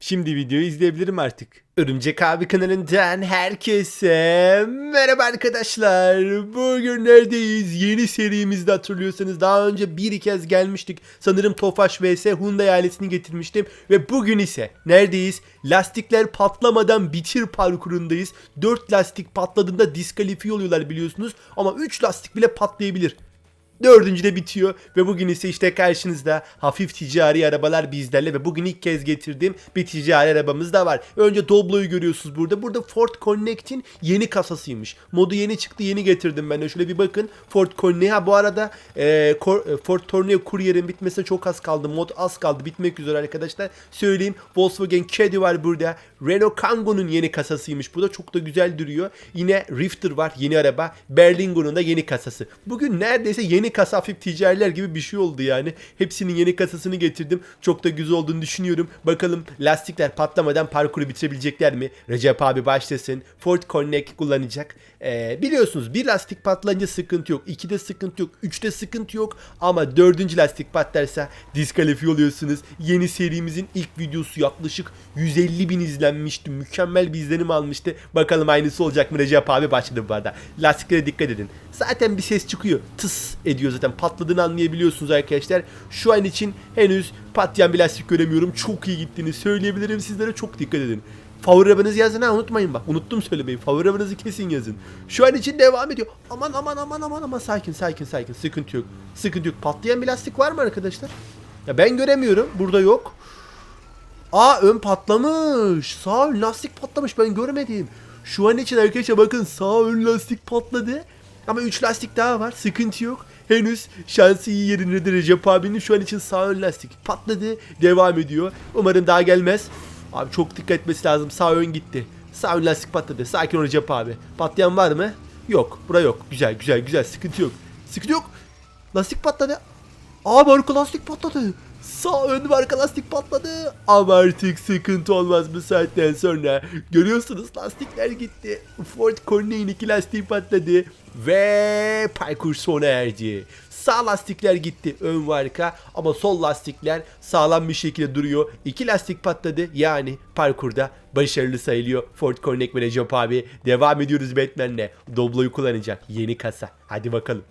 Şimdi videoyu izleyebilirim artık. Örümcek abi kanalından herkese merhaba arkadaşlar. Bugün neredeyiz? Yeni serimizde hatırlıyorsanız daha önce bir kez gelmiştik. Sanırım Tofaş vs Hyundai ailesini getirmiştim. Ve bugün ise neredeyiz? Lastikler patlamadan bitir parkurundayız. 4 lastik patladığında diskalifiye oluyorlar biliyorsunuz. Ama 3 lastik bile patlayabilir. Dördüncü de bitiyor ve bugün ise işte karşınızda hafif ticari arabalar bizlerle ve bugün ilk kez getirdiğim bir ticari arabamız da var. Önce Doblo'yu görüyorsunuz burada. Burada Ford Connect'in yeni kasasıymış. Modu yeni çıktı yeni getirdim ben de. Şöyle bir bakın. Ford Connect. Ha bu arada e, e, Ford Tornado Courier'in bitmesine çok az kaldı. Mod az kaldı. Bitmek üzere arkadaşlar. Söyleyeyim. Volkswagen Caddy var burada. Renault Kangoo'nun yeni kasasıymış. Bu da çok da güzel duruyor. Yine Rifter var. Yeni araba. Berlingo'nun da yeni kasası. Bugün neredeyse yeni kasa hafif ticariler gibi bir şey oldu yani. Hepsinin yeni kasasını getirdim. Çok da güzel olduğunu düşünüyorum. Bakalım lastikler patlamadan parkuru bitirebilecekler mi? Recep abi başlasın. Ford Connect kullanacak. Ee, biliyorsunuz bir lastik patlayınca sıkıntı yok. İkide sıkıntı yok. Üçte sıkıntı yok. Ama dördüncü lastik patlarsa diskalifiye oluyorsunuz. Yeni serimizin ilk videosu yaklaşık 150 bin izlenmişti. Mükemmel bir izlenim almıştı. Bakalım aynısı olacak mı? Recep abi başladı bu arada. Lastiklere dikkat edin. Zaten bir ses çıkıyor. Tıs ediyor zaten. Patladığını anlayabiliyorsunuz arkadaşlar. Şu an için henüz patlayan bir lastik göremiyorum. Çok iyi gittiğini söyleyebilirim sizlere. Çok dikkat edin. Favori arabanızı yazın ha unutmayın bak. Unuttum söylemeyi. Favori arabanızı kesin yazın. Şu an için devam ediyor. Aman aman aman aman aman sakin sakin sakin. Sıkıntı yok. Sıkıntı yok. Patlayan bir lastik var mı arkadaşlar? Ya ben göremiyorum. Burada yok. Aa ön patlamış. Sağ ön lastik patlamış ben görmedim. Şu an için arkadaşlar bakın sağ ön lastik patladı. Ama 3 lastik daha var. Sıkıntı yok. Henüz şansı iyi yerindedir Recep abinin. Şu an için sağ ön lastik patladı. Devam ediyor. Umarım daha gelmez. Abi çok dikkat etmesi lazım. Sağ ön gitti. Sağ ön lastik patladı. Sakin ol Recep abi. Patlayan var mı? Yok. Bura yok. Güzel güzel güzel. Sıkıntı yok. Sıkıntı yok. Lastik patladı. Abi arka lastik patladı. Sağ ön ve arka lastik patladı. Ama artık sıkıntı olmaz bu saatten sonra. Görüyorsunuz lastikler gitti. Ford Cornet'in iki lastiği patladı. Ve parkur sona erdi. Sağ lastikler gitti ön ve arka ama sol lastikler sağlam bir şekilde duruyor. İki lastik patladı yani parkurda başarılı sayılıyor. Ford Connect Recep abi devam ediyoruz Batman'le. Doblo'yu kullanacak yeni kasa. Hadi bakalım.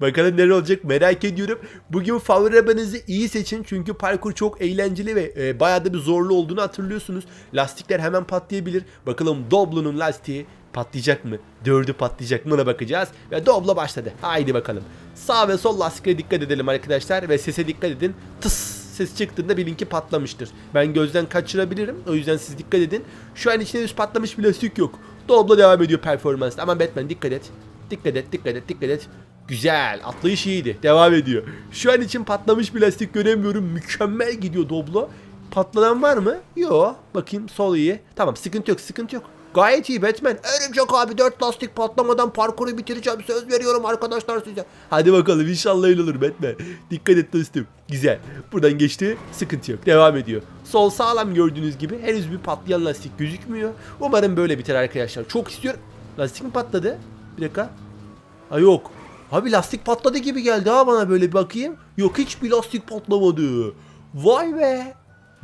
Bakalım neler olacak merak ediyorum. Bugün favori arabanızı iyi seçin çünkü parkur çok eğlenceli ve e, bayağı da bir zorlu olduğunu hatırlıyorsunuz. Lastikler hemen patlayabilir. Bakalım Doblo'nun lastiği patlayacak mı? Dördü patlayacak mı ona bakacağız. Ve Doblo başladı. Haydi bakalım. Sağ ve sol lastiklere dikkat edelim arkadaşlar ve sese dikkat edin. Tıs ses çıktığında bilin ki patlamıştır. Ben gözden kaçırabilirim. O yüzden siz dikkat edin. Şu an içinde henüz patlamış bir lastik yok. Doblo devam ediyor performansla. Ama Batman dikkat et. Dikkat et, dikkat et, dikkat et. Güzel. Atlayış iyiydi. Devam ediyor. Şu an için patlamış bir lastik göremiyorum. Mükemmel gidiyor Doblo. Patlanan var mı? Yok. Bakayım sol iyi. Tamam sıkıntı yok sıkıntı yok. Gayet iyi Batman. Örümcek abi 4 lastik patlamadan parkuru bitireceğim. Söz veriyorum arkadaşlar size. Hadi bakalım inşallah öyle olur Batman. Dikkat et dostum. Güzel. Buradan geçti. Sıkıntı yok. Devam ediyor. Sol sağlam gördüğünüz gibi henüz bir patlayan lastik gözükmüyor. Umarım böyle biter arkadaşlar. Çok istiyorum. Lastik mi patladı? Bir dakika. Ha yok. Abi lastik patladı gibi geldi ha bana böyle bakayım. Yok hiçbir lastik patlamadı. Vay be.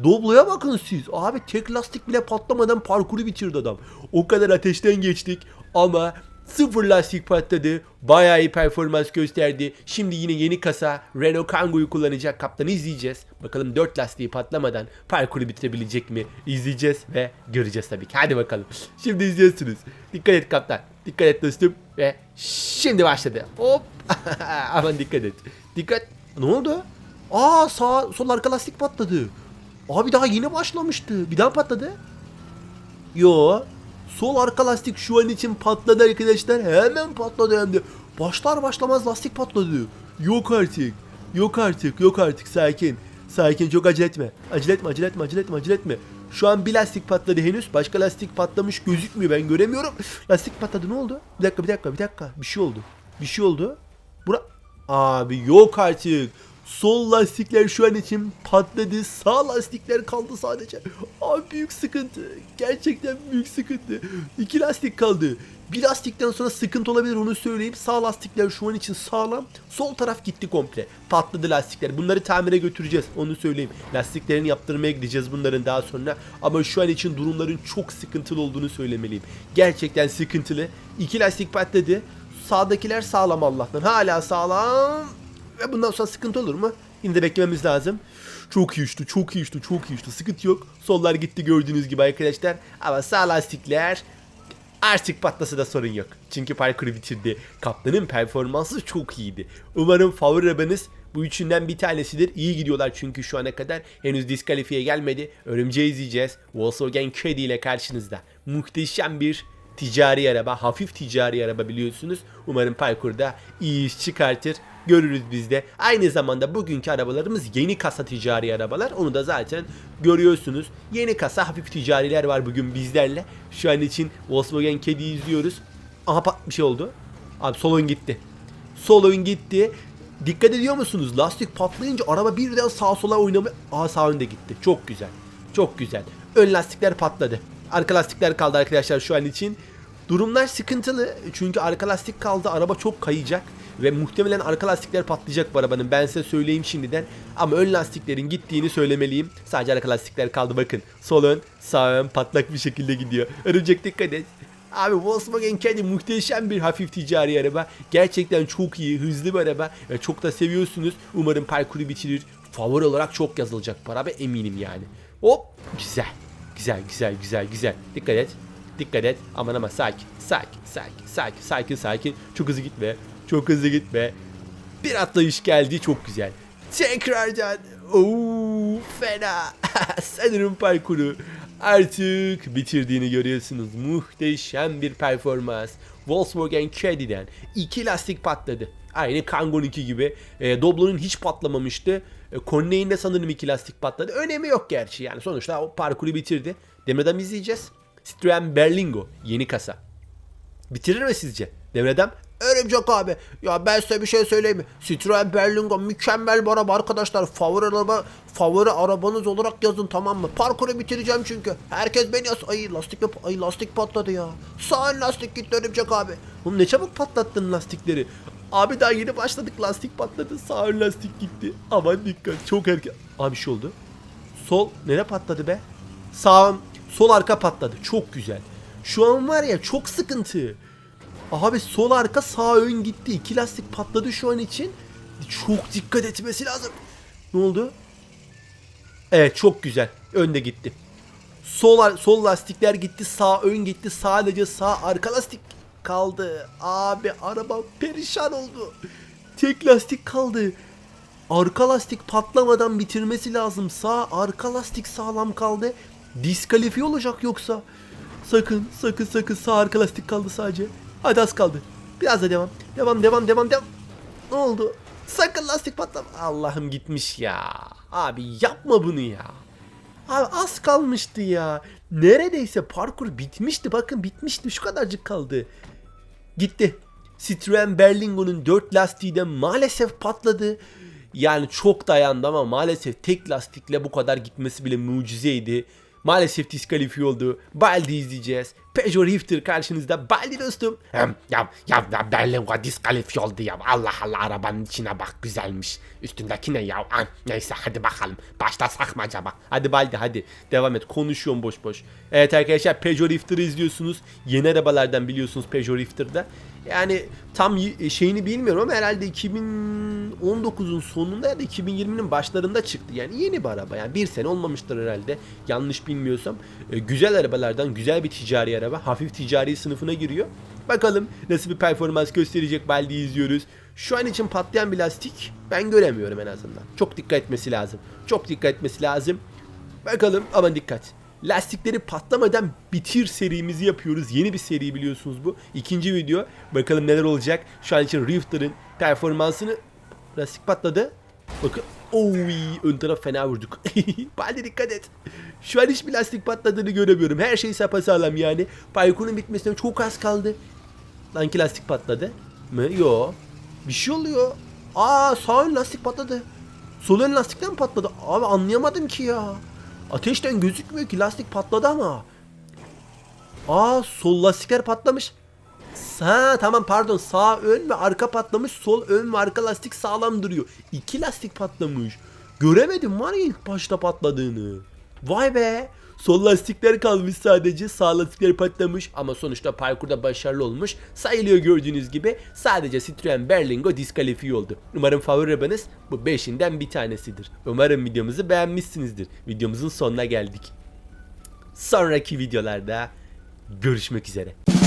Doblo'ya bakın siz. Abi tek lastik bile patlamadan parkuru bitirdi adam. O kadar ateşten geçtik ama sıfır lastik patladı. Bayağı iyi performans gösterdi. Şimdi yine yeni kasa Renault Kangoo'yu kullanacak kaptanı izleyeceğiz. Bakalım 4 lastiği patlamadan parkuru bitirebilecek mi? İzleyeceğiz ve göreceğiz tabii ki. Hadi bakalım. Şimdi izliyorsunuz. Dikkat et kaptan. Dikkat et dostum. Ve şimdi başladı. Hop. Aman dikkat et. Dikkat. Ne oldu? Aa sağ sol arka lastik patladı. Abi daha yeni başlamıştı. Bir daha patladı. Yo. Sol arka lastik şu an için patladı arkadaşlar. Hemen patladı hem de. Başlar başlamaz lastik patladı. Yok artık. Yok artık. Yok artık. Sakin. Sakin. Çok acele etme. Acele etme. Acele etme. Acele etme. Acele etme. Şu an bir lastik patladı henüz. Başka lastik patlamış gözükmüyor. Ben göremiyorum. Lastik patladı. Ne oldu? Bir dakika. Bir dakika. Bir dakika. Bir şey oldu. Bir şey oldu. Bura... Abi yok artık. Sol lastikler şu an için patladı. Sağ lastikler kaldı sadece. Abi büyük sıkıntı. Gerçekten büyük sıkıntı. İki lastik kaldı. Bir lastikten sonra sıkıntı olabilir onu söyleyeyim. Sağ lastikler şu an için sağlam. Sol taraf gitti komple. Patladı lastikler. Bunları tamire götüreceğiz. Onu söyleyeyim. Lastiklerini yaptırmaya gideceğiz bunların daha sonra. Ama şu an için durumların çok sıkıntılı olduğunu söylemeliyim. Gerçekten sıkıntılı. İki lastik patladı. Sağdakiler sağlam Allah'tan. Hala sağlam. Ve bundan sonra sıkıntı olur mu? Yine de beklememiz lazım. Çok iyi uçtu, çok iyi uçtu, çok iyi uçtu. Sıkıntı yok. Sollar gitti gördüğünüz gibi arkadaşlar. Ama sağ lastikler artık patlasa da sorun yok. Çünkü parkuru bitirdi. Kaptanın performansı çok iyiydi. Umarım favori arabanız bu üçünden bir tanesidir. İyi gidiyorlar çünkü şu ana kadar henüz diskalifiye gelmedi. Örümceği izleyeceğiz. Volkswagen Caddy ile karşınızda. Muhteşem bir ticari araba, hafif ticari araba biliyorsunuz. Umarım parkurda iyi iş çıkartır. Görürüz biz de. Aynı zamanda bugünkü arabalarımız yeni kasa ticari arabalar. Onu da zaten görüyorsunuz. Yeni kasa hafif ticariler var bugün bizlerle. Şu an için Volkswagen Caddy izliyoruz. Aha pat bir şey oldu. Abi sol ön gitti. Sol ön gitti. Dikkat ediyor musunuz? Lastik patlayınca araba birden sağa sola oynamaya... Aha sağ önde gitti. Çok güzel. Çok güzel. Ön lastikler patladı. Arka lastikler kaldı arkadaşlar şu an için. Durumlar sıkıntılı. Çünkü arka lastik kaldı. Araba çok kayacak. Ve muhtemelen arka lastikler patlayacak bu arabanın. Ben size söyleyeyim şimdiden. Ama ön lastiklerin gittiğini söylemeliyim. Sadece arka lastikler kaldı bakın. Sol ön, sağ ön patlak bir şekilde gidiyor. Örümcek dikkat et. Abi Volkswagen Caddy muhteşem bir hafif ticari araba. Gerçekten çok iyi, hızlı bir araba. Ve çok da seviyorsunuz. Umarım parkuru bitirir. Favori olarak çok yazılacak bu araba eminim yani. Hop güzel. Güzel güzel güzel güzel. Dikkat et. Dikkat et. Aman ama sakin. Sakin sakin sakin sakin sakin. Çok hızlı gitme. Çok hızlı gitme. Bir atlayış geldi çok güzel. Tekrardan. Oo fena. Sanırım parkuru artık bitirdiğini görüyorsunuz. Muhteşem bir performans. Volkswagen Caddy'den iki lastik patladı. Aynı Kangoo 2 gibi. E, Doblo'nun hiç patlamamıştı. E, Conley'in de sanırım iki lastik patladı. Önemi yok gerçi yani. Sonuçta o parkuru bitirdi. Demir'den izleyeceğiz. Citroen Berlingo yeni kasa. Bitirir mi sizce? Devredem? Örümcek abi. Ya ben size bir şey söyleyeyim mi? Citroen Berlingo mükemmel bir araba arkadaşlar. Favori araba, favori arabanız olarak yazın tamam mı? Parkuru bitireceğim çünkü. Herkes beni yaz. Ay lastik. Ay lastik patladı ya. Sağ lastik gitti örümcek abi. Oğlum ne çabuk patlattın lastikleri. Abi daha yeni başladık lastik patladı. Sağ ön lastik gitti. Aman dikkat çok erken. Abi şey oldu. Sol nere patladı be? Sağ sol arka patladı. Çok güzel. Şu an var ya çok sıkıntı. Abi sol arka sağ ön gitti. İki lastik patladı şu an için. Çok dikkat etmesi lazım. Ne oldu? Evet çok güzel. Önde gitti. Sol, sol lastikler gitti. Sağ ön gitti. Sadece sağ arka lastik kaldı. Abi araba perişan oldu. Tek lastik kaldı. Arka lastik patlamadan bitirmesi lazım. Sağ arka lastik sağlam kaldı. Diskalifiye olacak yoksa. Sakın sakın sakın sağ arka lastik kaldı sadece. Hadi az kaldı. Biraz da devam. Devam devam devam devam. Ne oldu? Sakın lastik patlama. Allah'ım gitmiş ya. Abi yapma bunu ya. Abi az kalmıştı ya. Neredeyse parkur bitmişti. Bakın bitmişti. Şu kadarcık kaldı. Gitti. Citroen Berlingo'nun 4 lastiği de maalesef patladı. Yani çok dayandı ama maalesef tek lastikle bu kadar gitmesi bile mucizeydi. Maalesef diskalifiye oldu. Baldi izleyeceğiz. Peugeot Rifter karşınızda. Baldi dostum. Hem, ya, ya, ya Berlingo diskalifiye oldu ya. Allah Allah arabanın içine bak güzelmiş. Üstündeki ne ya? Ah, neyse hadi bakalım. Başlasak mı acaba? Hadi Baldi hadi. Devam et. Konuşuyorum boş boş. Evet arkadaşlar Peugeot Rifter'ı izliyorsunuz. Yeni arabalardan biliyorsunuz Peugeot Rifter'da. Yani tam y- şeyini bilmiyorum ama herhalde 2019'un sonunda ya da 2020'nin başlarında çıktı. Yani yeni bir araba. Yani bir sene olmamıştır herhalde. Yanlış bilmiyorsam. E, güzel arabalardan güzel bir ticari araba. Hafif ticari sınıfına giriyor. Bakalım nasıl bir performans gösterecek Baldi izliyoruz. Şu an için patlayan bir lastik ben göremiyorum en azından. Çok dikkat etmesi lazım. Çok dikkat etmesi lazım. Bakalım ama dikkat. Lastikleri patlamadan bitir serimizi yapıyoruz. Yeni bir seri biliyorsunuz bu. İkinci video. Bakalım neler olacak. Şu an için Rifter'ın performansını lastik patladı. Bakın. Oy, ön taraf fena vurduk. Bari dikkat et. Şu an hiçbir lastik patladığını göremiyorum. Her şey sapasağlam yani. Parkurun bitmesine çok az kaldı. Lanki lastik patladı mı? Yo. Bir şey oluyor. Aa sağ ön lastik patladı. Sol ön lastikten patladı. Abi anlayamadım ki ya. Ateşten gözükmüyor ki lastik patladı ama. Aa sol lastikler patlamış. Ha tamam pardon sağ ön ve arka patlamış sol ön ve arka lastik sağlam duruyor. İki lastik patlamış. Göremedim var ya ilk başta patladığını. Vay be. Sol lastikler kalmış sadece sağ lastikler patlamış ama sonuçta parkurda başarılı olmuş sayılıyor gördüğünüz gibi sadece Citroen Berlingo diskalifiye oldu. Umarım favori arabanız bu beşinden bir tanesidir. Umarım videomuzu beğenmişsinizdir. Videomuzun sonuna geldik. Sonraki videolarda görüşmek üzere.